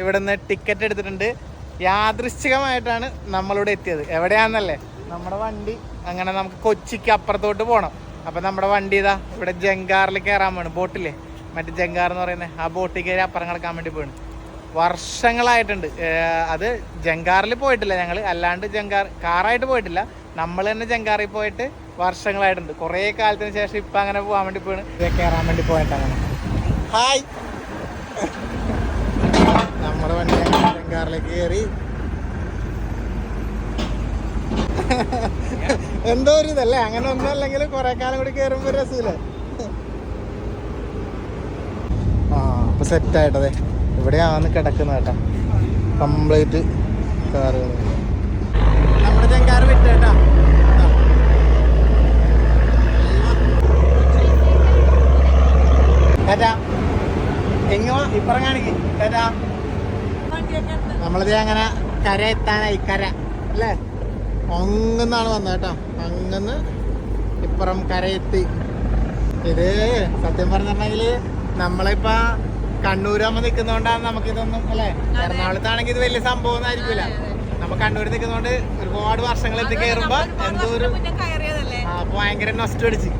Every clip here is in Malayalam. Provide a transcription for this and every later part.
ഇവിടെ നിന്ന് ടിക്കറ്റ് എടുത്തിട്ടുണ്ട്. യാദൃശ്ചികമായിട്ടാണ് നമ്മളിവിടെ എത്തിയത്. എവിടെയാണെന്നല്ലേ നമ്മുടെ വണ്ടി. അങ്ങനെ നമുക്ക് കൊച്ചിക്ക് അപ്പുറത്തോട്ട് പോകണം അപ്പം നമ്മുടെ വണ്ടി ഇതാ ഇവിടെ ജങ്കാറിൽ കയറാൻ വേണം ബോട്ടില്ലേ? മറ്റേ ജങ്കാർ എന്ന് പറയുന്നത് ആ ബോട്ടിൽ കയറി അപ്പുറം കിടക്കാൻ വേണ്ടി പോണ് വർഷങ്ങളായിട്ടുണ്ട്. അത് ജങ്കാറിൽ പോയിട്ടില്ല ഞങ്ങൾ അല്ലാണ്ട് ജങ്കാർ കാറായിട്ട് പോയിട്ടില്ല. നമ്മൾ തന്നെ ജങ്കാറിൽ പോയിട്ട് വർഷങ്ങളായിട്ടുണ്ട്. കുറേ കാലത്തിന് ശേഷം ഇപ്പം അങ്ങനെ പോകാൻ വേണ്ടി പോണ് കയറാൻ വേണ്ടി പോയിട്ടാണ്. ഹായ്. നമ്മുടെ വണ്ടി കാറിലേക്ക് കയറി. എന്തോ ഒരു ഇതല്ലേ? അങ്ങനെ ഒന്നും അല്ലെങ്കിൽ കുറെ കാലം കൂടി കയറുമ്പോ രസമില്ലേ? ആ അപ്പൊ സെറ്റ് ആയിട്ടതെ. ഇവിടെയാണ് കിടക്കുന്നത് കേട്ടാ. കംപ്ലീറ്റ് കാറുകൾ. നമ്മുടെ ചെങ്കാറ് വിട്ടേട്ടാ നമ്മളിത് അങ്ങനെ കര എത്താനായി കര അല്ലേ? അങ്ങന്നാണ് വന്നത് കേട്ടോ. അങ്ങന്ന് ഇപ്പുറം കരയെത്തി ഇത് സത്യം പറഞ്ഞിട്ടുണ്ടെങ്കിൽ നമ്മളിപ്പോ കണ്ണൂരാകുമ്പോ നിൽക്കുന്നോണ്ടാണ് നമുക്കിതൊന്നും അല്ലേ? എറണാകുളത്താണെങ്കിൽ ഇത് വലിയ സംഭവം ഒന്നും ആയിരിക്കില്ല നമ്മ കണ്ണൂർ നിൽക്കുന്നോണ്ട് ഒരുപാട് വർഷങ്ങൾ എത്തി കയറുമ്പോ എന്തോ ഒരു ഭയങ്കര നൊസ്റ്റ് അടിച്ച്.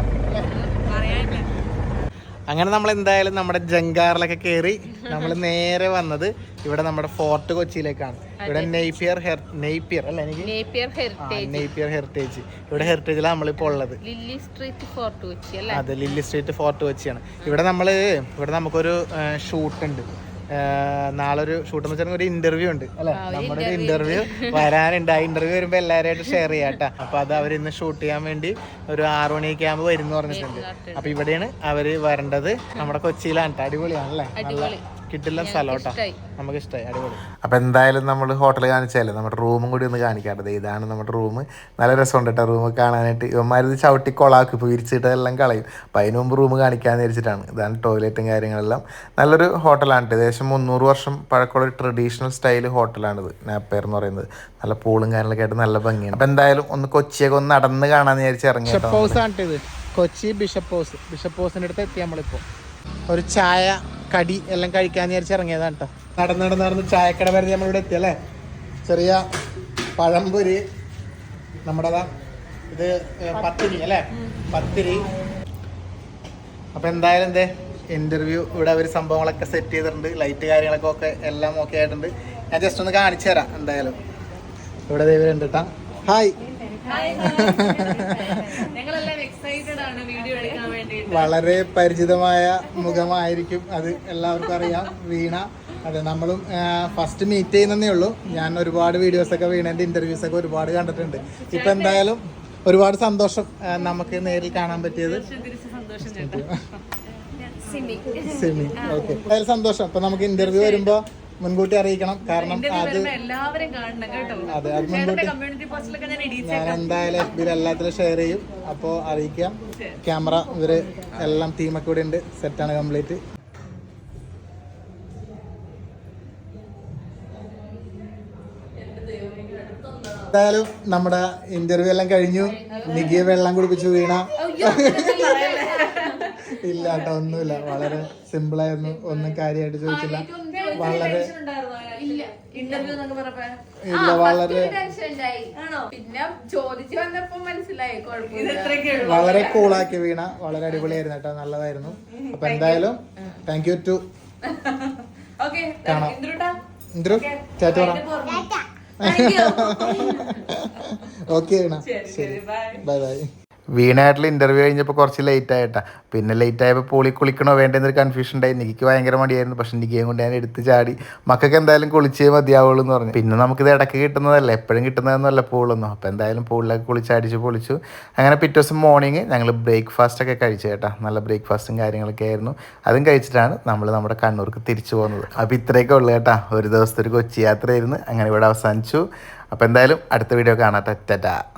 അങ്ങനെ നമ്മൾ എന്തായാലും നമ്മുടെ ജങ്കാറിലൊക്കെ കയറി നമ്മൾ നേരെ വന്നത് ഇവിടെ നമ്മുടെ ഫോർട്ട് കൊച്ചിയിലേക്കാണ്. ഇവിടെ നെയ്പിയർ ഹെർ നെയ്പിയർ അല്ല എനിക്ക്? Napier heritage. ഇവിടെ ഹെറിറ്റേജിലാണ് നമ്മളിപ്പോൾ ഉള്ളത്. ലില്ലി സ്ട്രീറ്റ് ഫോർട്ട് കൊച്ചി അല്ലേ? അതെ ലില്ലി സ്ട്രീറ്റ് ഫോർട്ട് കൊച്ചിയാണ്. ഇവിടെ നമ്മൾ ഇവിടെ നമുക്കൊരു ഷൂട്ട് ഉണ്ട് നാളെ ഒരു ഷൂട്ട് വെച്ചാൽ ഒരു ഇന്റർവ്യൂ ഉണ്ട് അല്ലെ? നമ്മുടെ ഒരു ഇന്റർവ്യൂ വരാനുണ്ട്. ആ ഇന്റർവ്യൂ വരുമ്പോ എല്ലാവരുമായിട്ട് ഷെയർ ചെയ്യാം കേട്ടോ അപ്പൊ അത് അവർ ഇന്ന് ഷൂട്ട് ചെയ്യാൻ വേണ്ടി ഒരു ആറു മണിയൊക്കെ ആകുമ്പോൾ വരുന്നു പറഞ്ഞിട്ടുണ്ട്. അപ്പൊ ഇവിടെയാണ് അവർ വരേണ്ടത്. നമ്മുടെ കൊച്ചിയിലാണ്. അടിപൊളിയാണല്ലേ. കിട്ടില്ല സ്ഥലോട്ടാ. നമുക്ക് ഇഷ്ടമായി അടിപൊളി. അപ്പോൾ എന്തായാലും നമ്മൾ ഹോട്ടൽ കാണിച്ചാലേ നമ്മുടെ റൂമും കൂടി ഒന്ന് കാണിക്കാട്ടത് ഇതാണ് നമ്മുടെ റൂം. നല്ല രസമുണ്ട് കേട്ടോ റൂം കാണാനായിട്ട്. ഇവന്മാരിത് ചവിട്ടി കൊളാക്കി. പിരിച്ചിട്ട് എല്ലാം കളയും. അപ്പൊ അതിന് മുമ്പ് റൂം കാണിക്കാന്ന് വിചാരിച്ചിട്ടാണ്. ഇതാണ് ടോയ്ലറ്റും കാര്യങ്ങളെല്ലാം. നല്ലൊരു ഹോട്ടലാണ് ഏകദേശം മുന്നൂറ് വർഷം പഴക്കമുള്ള ഒരു ട്രഡീഷണൽ സ്റ്റൈൽ ഹോട്ടലാണിത്. നാപ്പയർ എന്ന് പറയുന്നത്. നല്ല പൂളും കാര്യങ്ങളൊക്കെ ആയിട്ട് നല്ല ഭംഗിയാണ്. അപ്പം എന്തായാലും ഒന്ന് കൊച്ചിയൊക്കെ ഒന്ന് നടന്ന് കാണാന്ന് വിചാരിച്ച് ഇറങ്ങി ബിഷപ്പ് ഹൗസ് ആണ് ഇത് കൊച്ചി ബിഷപ്പ് ഹൗസ് ബിഷപ്പ് ഹൗസിന്റെ അടുത്ത് എത്തി നമ്മളിപ്പോ. ഒരു ചായ കടി എല്ലാം കഴിക്കാൻ വിചാരിച്ച് ഇറങ്ങിയതാണ് കേട്ടോ നടന്ന് നടന്ന് നടന്ന് ചായക്കട വരെ നമ്മളിവിടെ എത്തി അല്ലേ? ചെറിയ പഴംപൊരി. നമ്മുടേതാ ഇത് പത്തിരി അല്ലേ? പത്തിരി. അപ്പൊ എന്തായാലും എന്തേ ഇന്റർവ്യൂ ഇവിടെ അവർ സംഭവങ്ങളൊക്കെ സെറ്റ് ചെയ്തിട്ടുണ്ട്. ലൈറ്റ് കാര്യങ്ങളൊക്കെ ഒക്കെ എല്ലാം ഓക്കെ ആയിട്ടുണ്ട്. ഞാൻ ജസ്റ്റ് ഒന്ന് കാണിച്ചു തരാം എന്തായാലും. ഇവിടെ ദൈവം ഉണ്ട് കേട്ടാ ഹായ് വളരെ പരിചിതമായ മുഖമായിരിക്കും അത് എല്ലാവർക്കും അറിയാം. വീണ അതെ നമ്മളും ഫസ്റ്റ് മീറ്റ് ചെയ്യുന്നതേ ഉള്ളൂ. ഞാൻ ഒരുപാട് വീഡിയോസ് ഒക്കെ വീണേന്റെ ഇന്റർവ്യൂസ് ഒക്കെ ഒരുപാട് കണ്ടിട്ടുണ്ട്. ഇപ്പൊ എന്തായാലും ഒരുപാട് സന്തോഷം നമുക്ക് നേരിൽ കാണാൻ പറ്റിയത്. സിമി ഓക്കെ എന്തായാലും സന്തോഷം. അപ്പൊ നമുക്ക് ഇന്റർവ്യൂ വരുമ്പോ മുൻകൂട്ടി അറിയിക്കണം. കാരണം അത് എല്ലാവരും കാണണം കേട്ടോ. അതെ അത് മുൻകൂട്ടി ഞാൻ എന്തായാലും എഫ് ബിയിൽ എല്ലാത്തിലും ഷെയർ ചെയ്യും. അപ്പോൾ അറിയിക്കാം. ക്യാമറ ഇവർ എല്ലാം ടീമൊക്കെ ഇവിടെ ഉണ്ട്. സെറ്റാണ് കംപ്ലീറ്റ് എന്തായാലും നമ്മുടെ ഇന്റർവ്യൂ എല്ലാം കഴിഞ്ഞു. നികിയെ വെള്ളം കുടിപ്പിച്ചു വീണ. ഇല്ല കേട്ടോ ഒന്നുമില്ല. വളരെ സിമ്പിൾ ആയിരുന്നു. ഒന്നും കാര്യമായിട്ട് ചോദിച്ചില്ല. വളരെ ഇല്ല. വളരെ വളരെ കൂളാക്കി വീണ. വളരെ അടിപൊളിയായിരുന്നു കേട്ടോ. നല്ലതായിരുന്നു. അപ്പൊ എന്തായാലും താങ്ക് യു ടു ഓക്കെ കാണാം. Indru chat okay Veena. ശരി ബൈ ബൈ വീണായിട്ടുള്ള ഇന്റർവ്യൂ കഴിഞ്ഞപ്പോൾ കുറച്ച് ലേറ്റ് ആയിട്ടാ. പിന്നെ ലേറ്റ് ആയപ്പോൾ പോളി കുളിക്കണോ വേണ്ടെന്നൊരു കൺഫ്യൂഷൻ ഉണ്ടായി. എനിക്ക് ഭയങ്കര മടിയായിരുന്നു. പക്ഷെ നിക്കിയും കൊണ്ട് ഞാൻ എടുത്ത് ചാടി. മക്കൾക്ക് എന്തായാലും കുളിച്ചേ മതിയാവുള്ളൂ എന്ന് പറഞ്ഞു. പിന്നെ നമുക്കിത് ഇടയ്ക്ക് കിട്ടുന്നതല്ല? എപ്പോഴും കിട്ടുന്നതെന്നല്ല പൂളൊന്നും. അപ്പോൾ എന്തായാലും പൂളിലൊക്കെ കുളിച്ചടിച്ച് പൊളിച്ചു. അങ്ങനെ പിറ്റേ ദിവസം മോർണിംഗ് ഞങ്ങൾ ബ്രേക്ക്ഫാസ്റ്റ് ഒക്കെ കഴിച്ചു കേട്ടോ. നല്ല ബ്രേക്ക്ഫാസ്റ്റും കാര്യങ്ങളൊക്കെ ആയിരുന്നു. അതും കഴിച്ചിട്ടാണ് നമ്മൾ നമ്മുടെ കണ്ണൂർക്ക് തിരിച്ചു പോകുന്നത് അപ്പോൾ ഇത്രയൊക്കെ ഉള്ളു കേട്ടാ. ഒരു ദിവസത്തെ ഒരു കൊച്ചി യാത്രയായിരുന്നു. അങ്ങനെ ഇവിടെ അവസാനിച്ചു. അപ്പോൾ എന്തായാലും അടുത്ത വീഡിയോ കാണാം. ടാറ്റാ